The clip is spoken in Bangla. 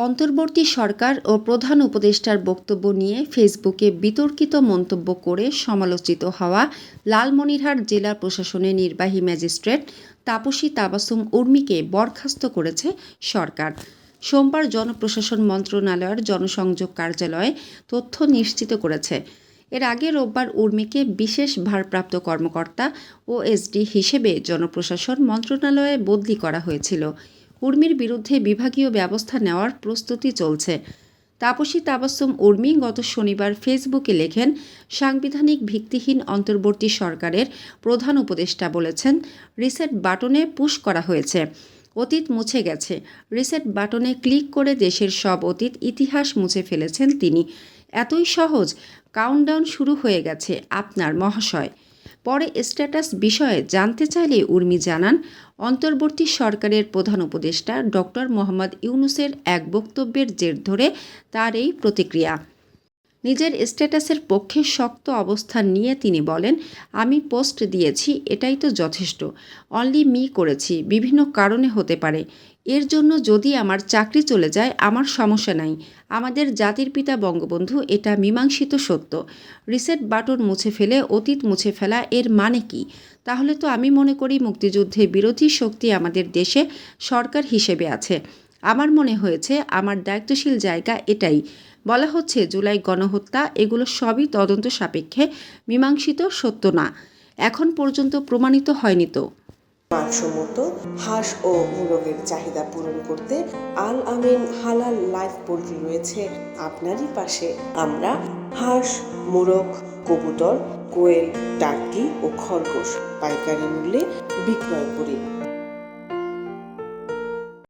অন্তর্বর্তী সরকার ও প্রধান উপদেষ্টার বক্তব্য নিয়ে ফেসবুকে বিতর্কিত মন্তব্য করে সমালোচিত হওয়া লালমনিরহাট জেলা প্রশাসনের নির্বাহী ম্যাজিস্ট্রেট তাপসী তাবাসুম উর্মিকে বরখাস্ত করেছে সরকার। সোমবার জনপ্রশাসন মন্ত্রণালয়ের জনসংযোগ কার্যালয়ে তথ্য নিশ্চিত করেছে। এর আগে রোববার উর্মিকে বিশেষ ভারপ্রাপ্ত কর্মকর্তা ও এসডি হিসেবে জনপ্রশাসন মন্ত্রণালয়ে বদলি করা হয়েছিল। উর্মির বিরুদ্ধে বিভাগীয় ব্যবস্থা নেওয়ার প্রস্তুতি চলছে। তাপসী তাবাসুম উর্মি গত শনিবার ফেসবুকে লেখেন, সাংবিধানিক ভিত্তিহীন অন্তর্বর্তী সরকারের প্রধান উপদেষ্টা বলেছেন, রিসেট বাটনে পুশ করা হয়েছে, অতীত মুছে গেছে। রিসেট বাটনে ক্লিক করে দেশের সব অতীত, ইতিহাস মুছে ফেলেছেন তিনি। এতই সহজ, কাউন্টডাউন শুরু হয়ে গেছে আপনার মহাশয়। পরে স্ট্যাটাস বিষয়ে জানতে চাইলে উর্মি জানান, অন্তর্বর্তী সরকারের প্রধান উপদেষ্টা ডক্টর মোহাম্মদ ইউনুসের এক বক্তব্যের জের ধরে তার এই প্রতিক্রিয়া। নিজের স্ট্যাটাসের পক্ষে শক্ত অবস্থান নিয়ে তিনি বলেন, আমি পোস্ট দিয়েছি, এটাই তো যথেষ্ট। অনলি মি করেছি, বিভিন্ন কারণে হতে পারে। এর জন্য যদি আমার চাকরি চলে যায়, আমার সমস্যা নাই। আমাদের জাতির পিতা বঙ্গবন্ধু, এটা মীমাংসিত সত্য। রিসেট বাটন মুছে ফেলে, অতীত মুছে ফেলা, এর মানে কি? তাহলে তো আমি মনে করি মুক্তিযুদ্ধে বিরোধী শক্তি আমাদের দেশে সরকার হিসেবে আছে। আমার মনে হয়েছে আমার দায়িত্বশীল জায়গা এটাই। বলা হচ্ছে, জুলাই গণহত্যা, এগুলো সবই তদন্ত সাপেক্ষে মীমাংসিত সত্য না। এখন পর্যন্ত প্রমাণিত হয়নি তো। মানসম্মত, হাঁস ও মোরগের চাহিদা পূরণ করতে আল আমিন হালাল লাইফ পোল্ট্রি রয়েছে আপনারই পাশে। আমরা হাঁস, মোরগ, কবুতর, কোয়েল টার্কি ও খরগোশ পাইকারি মূল্যে বিক্রয় করি।